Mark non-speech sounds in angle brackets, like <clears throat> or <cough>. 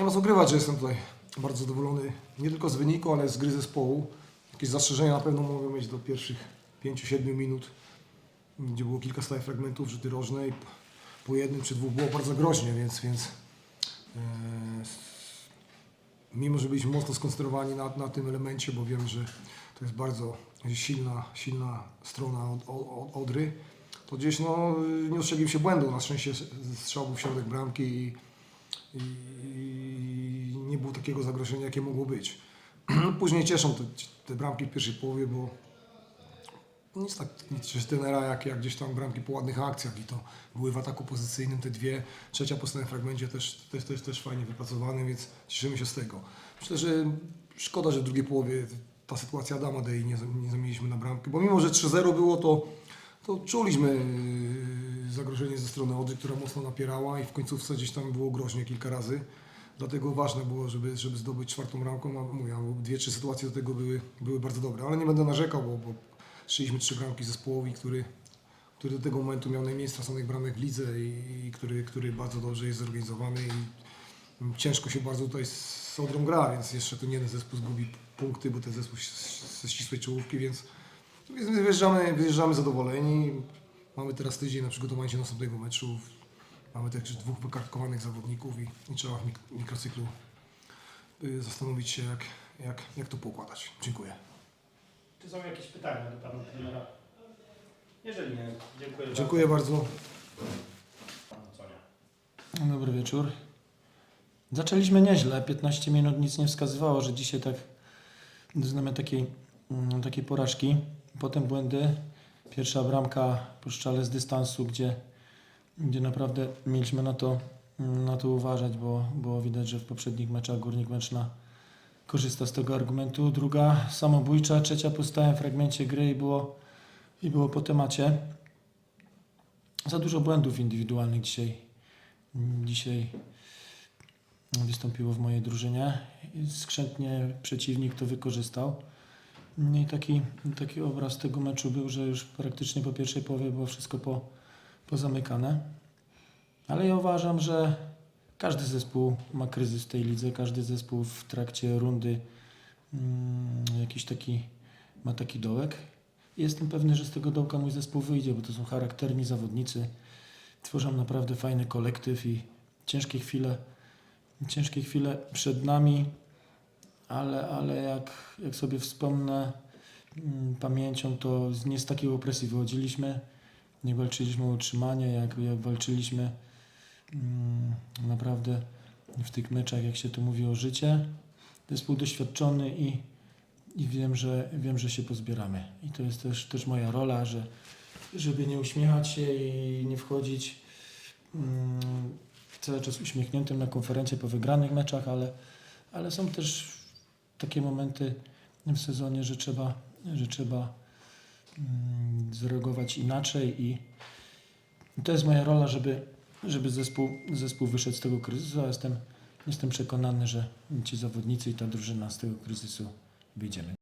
was ukrywać, że jestem tutaj bardzo zadowolony nie tylko z wyniku, ale z gry zespołu. Jakieś zastrzeżenia na pewno mogę mieć do pierwszych 5-7 minut, gdzie było kilka stałych fragmentów rzuty rożnej. Po jednym czy dwóch było bardzo groźnie, więc, więc e, mimo, że byliśmy mocno skoncentrowani na, na tym elemencie, bo wiem, że to jest bardzo silna, silna strona od, od, Odry, to gdzieś no, nie ostrzegłem się błędu. Na szczęście strzał był w środek bramki i, i nie było takiego zagrożenia, jakie mogło być. <clears throat> Później cieszą te, te bramki w pierwszej połowie, bo nic tak nic z tenera jak, jak gdzieś tam bramki po ładnych akcjach i to były w ataku pozycyjnym te dwie. Trzecia po stałym fragmencie też, też, też, też fajnie wypracowane, więc cieszymy się z tego. Myślę, że szkoda, że w drugiej połowie ta sytuacja Adama Dei nie, nie zamieniliśmy na bramkę, bo mimo, że 3-0 było, to, to czuliśmy zagrożenie ze strony Odry, która mocno napierała i w końcówce gdzieś tam było groźnie kilka razy. Dlatego ważne było, żeby, żeby zdobyć czwartą bramką. No, mówię, dwie, trzy sytuacje do tego były, były bardzo dobre, ale nie będę narzekał, bo, bo strzeliśmy trzy bramki zespołowi, który, który do tego momentu miał najmniej straconych bramek w lidze i, i który, który bardzo dobrze jest zorganizowany i ciężko się bardzo tutaj z Odrą gra, więc jeszcze tu nie jeden zespół zgubi punkty, bo ten zespół ze ścisłej czołówki, więc wyjeżdżamy, wyjeżdżamy zadowoleni. Mamy teraz tydzień na przygotowanie się do następnego meczu. Mamy także dwóch wykartkowanych zawodników i, i trzeba w mik- mikrocyklu y, zastanowić się, jak, jak, jak to poukładać. Dziękuję. Czy są jakieś pytania do pana trenera? Jeżeli nie, dziękuję Dziękuję bardzo. bardzo. Pan Sonia. Dobry wieczór. Zaczęliśmy nieźle. 15 minut nic nie wskazywało, że dzisiaj tak doznamy takiej, mm, takiej porażki. Potem błędy. Pierwsza bramka po szczale z dystansu, gdzie, gdzie naprawdę mieliśmy na to, na to uważać, bo było widać, że w poprzednich meczach Górnik Męczna korzysta z tego argumentu. Druga samobójcza, trzecia po stałym fragmencie gry i było, i było po temacie. Za dużo błędów indywidualnych dzisiaj dzisiaj wystąpiło w mojej drużynie. Skrzętnie przeciwnik to wykorzystał. I taki, taki obraz tego meczu był, że już praktycznie po pierwszej połowie było wszystko po, pozamykane. Ale ja uważam, że każdy zespół ma kryzys w tej lidze, każdy zespół w trakcie rundy mm, jakiś taki ma taki dołek. Jestem pewny, że z tego dołka mój zespół wyjdzie, bo to są charakterni zawodnicy tworzą naprawdę fajny kolektyw i ciężkie chwile, ciężkie chwile przed nami, ale, ale jak, jak sobie wspomnę mm, pamięcią, to nie z takiej opresji wychodziliśmy, nie walczyliśmy o utrzymanie, jak, jak walczyliśmy mm, naprawdę w tych meczach, jak się to mówi, o życie. Zespół doświadczony i, i wiem, że, wiem, że się pozbieramy. I to jest też, też moja rola, że żeby nie uśmiechać się i nie wchodzić mm, cały czas uśmiechniętym na konferencję po wygranych meczach, ale, ale są też takie momenty w sezonie, że trzeba, że trzeba mm, zareagować inaczej i to jest moja rola, żeby, żeby zespół, zespół wyszedł z tego kryzysu, a jestem, jestem przekonany, że ci zawodnicy i ta drużyna z tego kryzysu wyjdziemy.